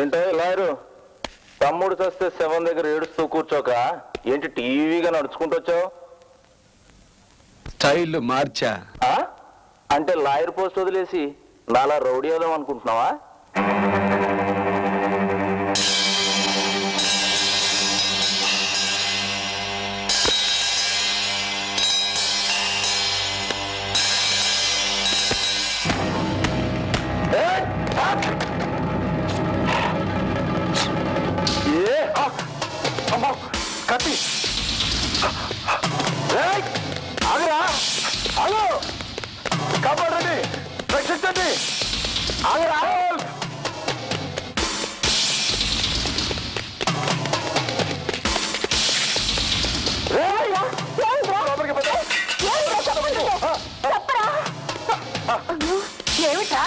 ఏంటో లాయరు? తమ్ముడు చస్తే శవం దగ్గర ఏడుస్తూ కూర్చోక ఏంటి టీవీగా నడుచుకుంటూ వచ్చావు? స్టైల్ మార్చా? అంటే లాయర్ పోస్ట్ వదిలేసి నాలా రౌడీ అవుదాం అనుకుంటున్నావా? ఏమిటా?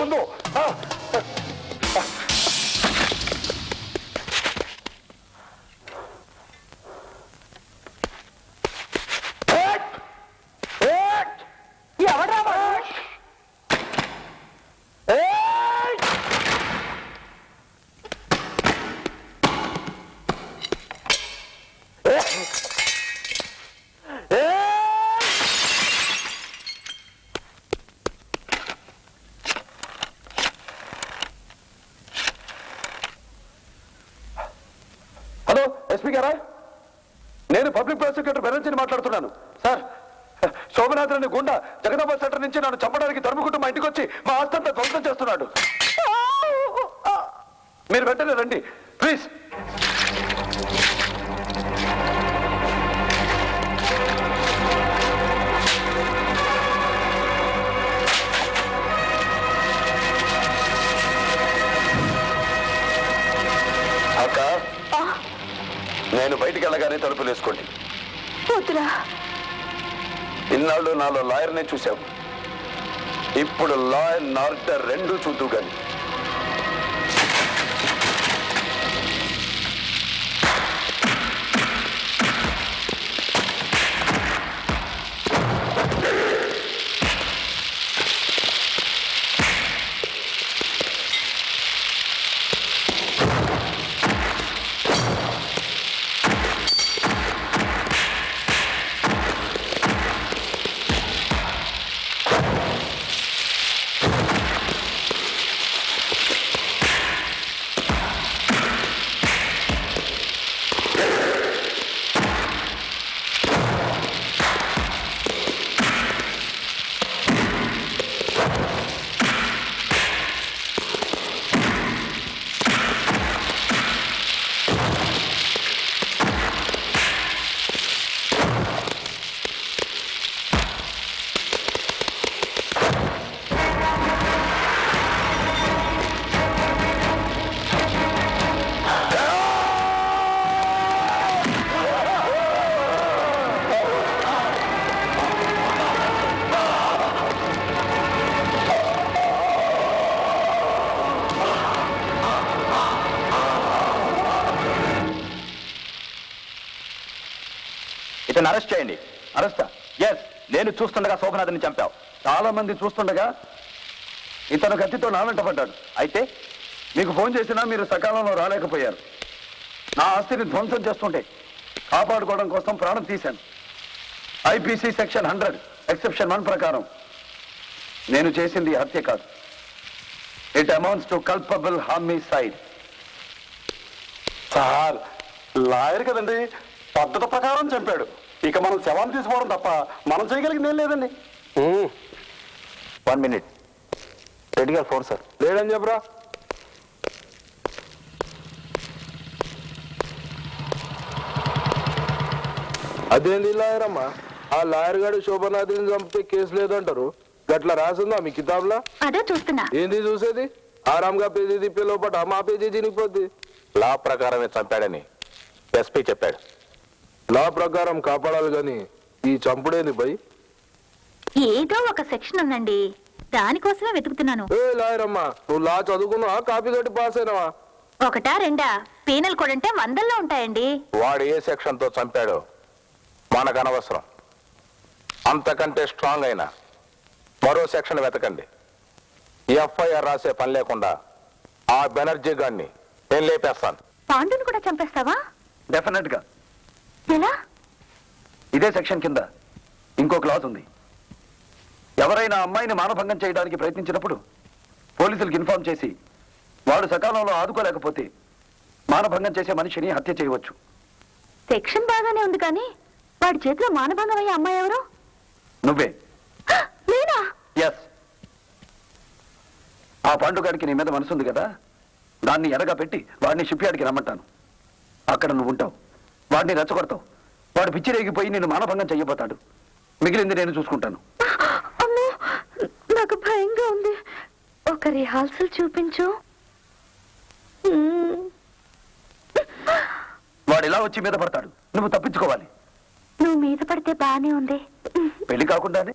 ముందు. ఎస్పీ గారా? నేను పబ్లిక్ ప్రాసిక్యూటర్ బెనర్జీని మాట్లాడుతున్నాను. సార్ శోభనాథ్ అనే గుండా జగదాబాద్ సెంటర్ నుంచి నన్ను చంపడానికి తరుముకుంటూ మా ఇంటికి వచ్చి మా ఆస్తంతా ధ్వంసం చేస్తున్నాడు. మీరు వెంటనే రండి. వెళ్ళగానే తలుపులు వేసుకోండి. వద్దురా. ఇన్నాళ్ళు నాలో లాయర్నే చూశావు. ఇప్పుడు లా అండ్ ఆర్డర్ రెండు చూద్దు గాని. you నన్ను అరెస్ట్ చేయండి. అరెస్టా? ఎస్ నేను చూస్తుండగా శోభనాథ్ని చంపావు. చాలా మంది చూస్తుండగా ఇతను కత్తితో నా వెంట పడ్డాడు. అయితే మీకు ఫోన్ చేసినా మీరు సకాలంలో రాలేకపోయారు. నా ఆస్తిని ధ్వంసం చేస్తుంటే కాపాడుకోవడం కోసం ప్రాణం తీశాను. IPC section hundred exception one ప్రకారం నేను చేసింది హత్య కాదు. It amounts to culpable homicide sir lawyer కదండి పద్ధతి ప్రకారం చంపాడు. ఇక మనం శవాన్ని తీసుకోవడం తప్ప మనం చేయగలిగింది ఏం లేదండి. వన్ మినిట్ రెడ్డి గారు ఫోన్ సార్. లేడని చెప్పరా? అదేంది లాయర్ అమ్మా? ఆ లాయర్ గారు శోభనాథిని చంపితే కేసు లేదంటారు. గట్లా రాసిందా మీ కితాబ్లా? అదే చూస్తున్నా. ఏంది చూసేది? ఆరాంగా పేజీ తిప్పే లోపల మా పేజీ చినిగిపోద్ది. లా ప్రకారమే చంపాడని ఎస్పీ చెప్పాడు. లా ప్రకారం కాపాడాలి గాని ఈ చంపుడేంది పై ఏదో ఒక సెక్షన్ ఉందండి. దానికోసమే వెతుకుతున్నాను. ఏ లాయర్ అమ్మా నువ్వు లా చదువుకున్నావా కాపీ తోటి పాస్ అయినావా? ఒకటా రెండా? పీనల్ కోడ్ అంటే వందల్లో ఉంటాయండి. వాడు ఏ సెక్షన్తో చంపాడో మనకు అనవసరం అంతకంటే స్ట్రాంగ్ అయిన మరో సెక్షన్ వెతకండి. ఎఫ్ఐఆర్ రాసే పని లేకుండా ఆ బెనర్జీ గాన్ని నేను లేపేస్తాను. పాండును కూడా చంపేస్తావా? డెఫినెట్గా. ఎలా ఇదే సెక్షన్ కింద ఇంకో క్లాజ్ ఉంది. ఎవరైనా అమ్మాయిని మానభంగం చేయడానికి ప్రయత్నించినప్పుడు పోలీసులకు ఇన్ఫార్మ్ చేసి వాడు సకాలంలో ఆదుకోలేకపోతే మానభంగం చేసే మనిషిని హత్య చేయవచ్చు. సెక్షన్ బాగానే ఉంది కానీ వాడి చేతిలో మానభంగం అయ్యే అమ్మాయి ఎవరు? నువ్వే. నేనా? ఎస్ ఆ పండుగాడికి నీ మీద మనసుంది కదా? దాన్ని ఎరగా పెట్టి వాడిని షిప్యార్డ్కి రమ్మంటాను. అక్కడ నువ్వు ఉంటావు. వాడిని రెచ్చగొడతావు. వాడు పిచ్చి రేగిపోయి నేను మానభంగం చెయ్యబోతాడు. మిగిలింది నేను చూసుకుంటాను. అమ్మో నాకు భయంగా ఉంది. ఒక రిహార్సల్ చూపించు. వాడు ఇలా వచ్చి మీద పడతాడు. నువ్వు తప్పించుకోవాలి. నువ్వు మీద పడితే బానే ఉంది. పెళ్ళి కాకుండానే?